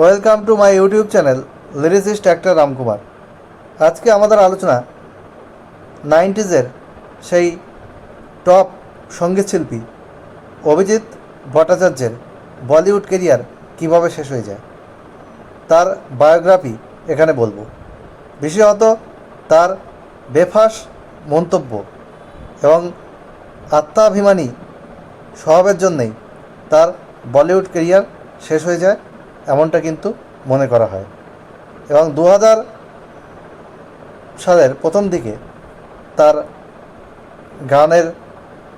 Welcome to my YouTube channel lyricist actor Ramkumar আজকে আমাদের আলোচনা নাইনটিজের সেই টপ সংগীত শিল্পী অভিজিৎ ভট্টাচার্যের বলিউড কেরিয়ার কীভাবে শেষ হয়ে যায়, তার বায়োগ্রাফি এখানে বলব। বিশেষত তার বেফাস মন্তব্য এবং আত্মাভিমানী স্বভাবের জন্যেই তার বলিউড কেরিয়ার শেষ হয়ে যায়। এমনটা কিন্তু মনে করা হয়। এবং দু হাজার সালের প্রথম দিকে তার গানের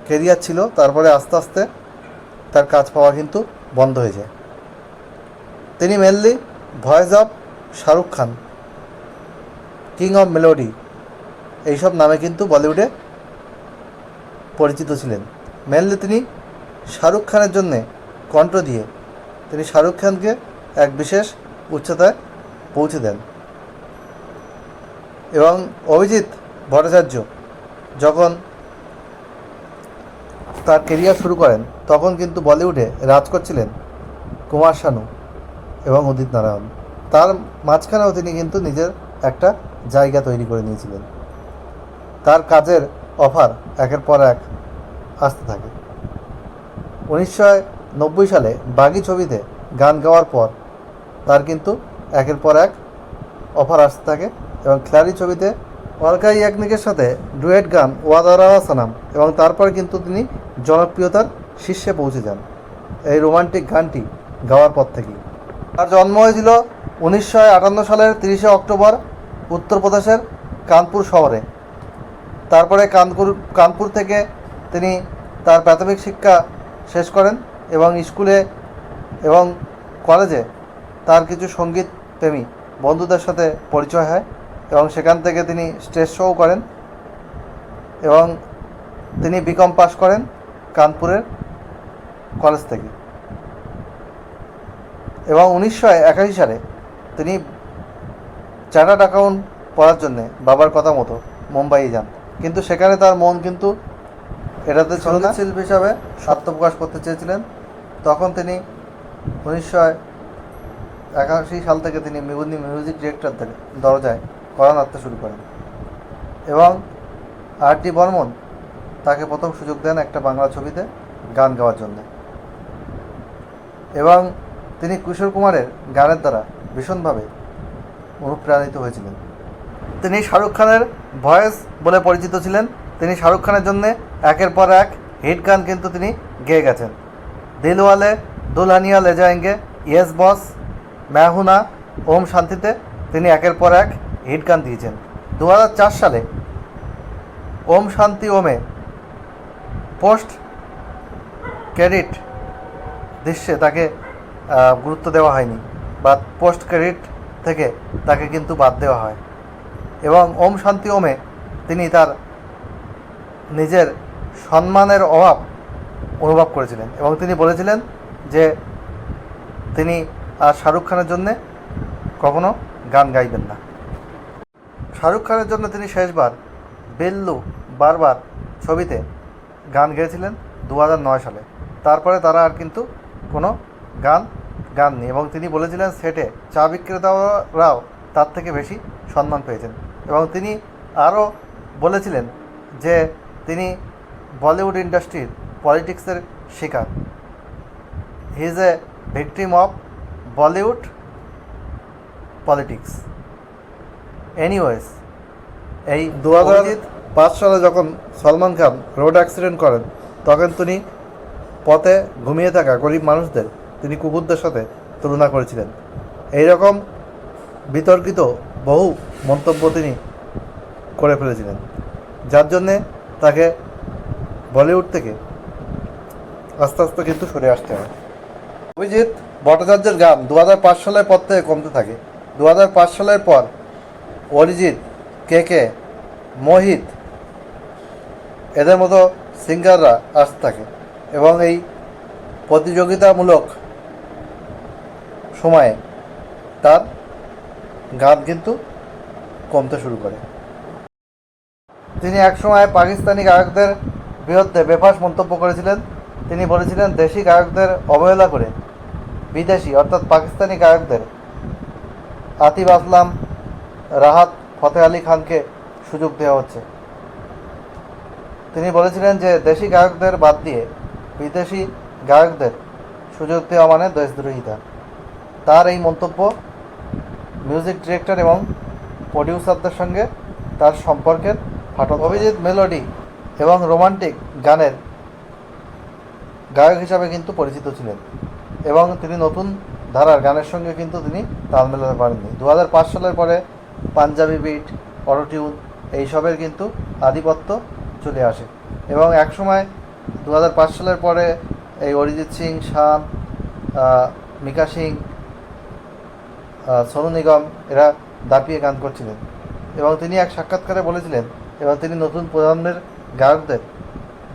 কেরিয়ার ছিল, তারপরে আস্তে আস্তে তার কাজ পাওয়া কিন্তু বন্ধ হয়ে যায়। তিনি mainly voice of Shahrukh Khan, king of melody এইসব নামে কিন্তু বলিউডে পরিচিত ছিলেন। মেনলি তিনি শাহরুখ খানের জন্যে কণ্ঠ দিয়ে তিনি শাহরুখ খানকে এক বিশেষ উচ্চতায় পৌঁছে দেন। এবং অভিজিৎ ভট্টাচার্য যখন তার কেরিয়ার শুরু করেন, তখন কিন্তু বলিউডে রাজ করছিলেন কুমার শানু এবং উদিত নারায়ণ। তার মাঝখানেও তিনি কিন্তু নিজের একটা জায়গা তৈরি করে নিয়েছিলেন। তার কাজের অফার একের পর এক আসতে থাকে। উনিশশো নব্বই সালে বাগি ছবিতে গান গাওয়ার পর তার কিন্তু একের পর এক অফার আসতে থাকে এবং খ্লারি ছবিতে অলকাই ইয়াকনিকের সাথে ডুয়েট গান ওয়াদারা সানাম এবং তারপর কিন্তু তিনি জনপ্রিয়তার শীর্ষে পৌঁছে যান। এই রোমান্টিক গানটি গাওয়ার পর থেকেই। তার জন্ম হয়েছিল উনিশশো আটান্ন সালের তিরিশে অক্টোবর উত্তরপ্রদেশের কানপুর শহরে। তারপরে কানপুর কানপুর থেকে তিনি তার প্রাথমিক শিক্ষা শেষ করেন এবং স্কুলে এবং কলেজে তার কিছু সংগীত প্রেমী বন্ধুদের সাথে পরিচয় হয় এবং সেখান থেকে তিনি স্টেজ শোও করেন এবং তিনি বিকম পাস করেন কানপুরের কলেজ থেকে। এবং উনিশশো একাশি সালে তিনি চার্টার্ড অ্যাকাউন্ট পড়ার জন্যে বাবার কথা মতো মুম্বাই যান। কিন্তু সেখানে তার মন কিন্তু এটাতে না। শিল্পী হিসাবে আত্মপ্রকাশ করতে চেয়েছিলেন। তখন তিনি উনিশশো একাশি সাল থেকে তিনি মিগুনি মিউজিক ডিরেক্টরদের দরজায় করা নাড়তে শুরু করেন। এবং আর ডি বর্মন তাকে প্রথম সুযোগ দেন একটা বাংলা ছবিতে গান গাওয়ার জন্য। এবং তিনি কিশোর কুমারের গানের দ্বারা ভীষণভাবে অনুপ্রাণিত হয়েছিলেন। তিনি শাহরুখ খানের ভয়েস বলে পরিচিত ছিলেন। তিনি শাহরুখ খানের জন্যে একের পর এক হিট গান কিন্তু তিনি গেয়ে গেছেন। দিলওয়ালে, দুলহানিয়া লে যায়েঙ্গে ইয়েস বস ম্যাহুনা ওম শান্তিতে তিনি একের পর এক হিট গান দিয়েছেন। দু হাজার চার সালে ওম শান্তি ওমে পোস্ট ক্রেডিট দৃশ্যে তাকে গুরুত্ব দেওয়া হয়নি, বা পোস্ট ক্রেডিট থেকে তাকে কিন্তু বাদ দেওয়া হয়। এবং ওম শান্তি ওমে তিনি তার নিজের সম্মানের অভাব অনুভব করেছিলেন এবং তিনি বলেছিলেন যে তিনি আর শাহরুখ খানের জন্যে কখনো গান গাইবেন না। শাহরুখ খানের জন্য তিনি শেষবার বেল্লু বারবার ছবিতে গান গেয়েছিলেন দু নয় সালে। তারপরে তারা আর কিন্তু কোনো গান গাননি এবং তিনি বলেছিলেন সেটে চা বিক্রেতারাও তার থেকে বেশি সম্মান পেয়েছেন এবং তিনি আরও বলেছিলেন যে তিনি বলিউড ইন্ডাস্ট্রির পলিটিক্সের শিকার। He is a victim of Bollywood politics. Anyways এই দু পাঁচ সালে যখন সলমান খান রোড অ্যাক্সিডেন্ট করেন তখন তিনি পথে ঘুমিয়ে থাকা গরিব মানুষদের তিনি কুকুরদের সাথে তুলনা করেছিলেন। এই রকম বিতর্কিত বহু মন্তব্য তিনি করে ফেলেছিলেন যার জন্যে তাকে বলিউড থেকে আস্তে আস্তে কিন্তু সরে আসতে হয়। অভিজিৎ ভট্টাচার্যের গান দু হাজার পাঁচ সালের পর থেকে কমতে থাকে। দু হাজার পাঁচ সালের পর অরিজিৎ, কে কে, মোহিত এদের মতো সিঙ্গাররা আসতে থাকে এবং এই প্রতিযোগিতামূলক সময়ে তার গান কিন্তু কমতে শুরু করে। তিনি একসময় পাকিস্তানি গায়কদের বিরুদ্ধে বেফাস মন্তব্য করেছিলেন। তিনি বলেছিলেন, দেশি গায়কদের অবহেলা করে বিদেশি, অর্থাৎ পাকিস্তানি গায়কদের। আতিফ আসলাম, রাহাত ফতে আলী খানকে সুযোগ দেওয়া হচ্ছে। তিনি বলেছিলেন যে, দেশি গায়কদের বাদ দিয়ে বিদেশি গায়কদের সুযোগ দেওয়া মানে দেশদ্রোহিতা। তার এই মন্তব্য মিউজিক ডিরেক্টর এবং প্রডিউসারদের সঙ্গে তার সম্পর্কের ফাটল। অভিজিৎ মেলোডি এবং রোমান্টিক গানের গায়ক হিসাবে কিন্তু পরিচিত ছিলেন। এবং তিনি নতুন ধারার গানের সঙ্গে কিন্তু তিনি তাল মেলাতে পারেননি। দু হাজার পাঁচ সালের পরে পাঞ্জাবি বিট, অটোটিউন এইসবের কিন্তু আধিপত্য চলে আসে। এবং একসময় দু হাজার পাঁচ সালের পরে এই অরিজিৎ সিং শান মিকা সিং সোনু নিগম এরা দাপিয়ে গান করছিলেন। এবং তিনি এক সাক্ষাৎকারে বলেছিলেন এবং তিনি নতুন প্রজন্মের গায়কদের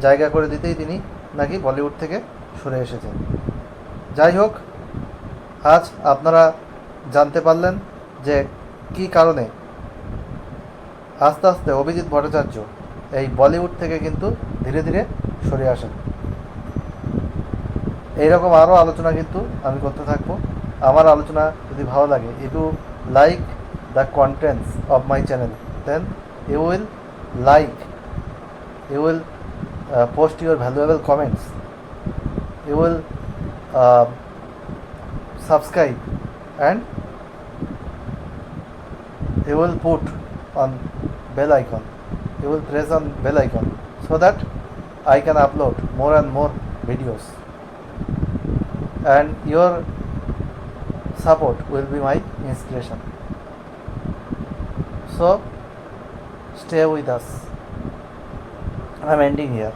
জায়গা করে দিতেই তিনি নাকি বলিউড থেকে সরে এসেছেন। যাই হোক, আজ আপনারা জানতে পারলেন যে কী কারণে আস্তে আস্তে অভিজিৎ ভট্টাচার্য এই বলিউড থেকে কিন্তু ধীরে ধীরে সরে আসেন। এইরকম আরও আলোচনা কিন্তু আমি করতে থাকব। আমার আলোচনা যদি ভালো লাগে you like the contents of my channel then you will like you will post your valuable comments you will Um, subscribe and you will put on bell icon. You will press on bell icon so that i can upload more and more videos. And your support will be my inspiration. So stay with us. I'm ending here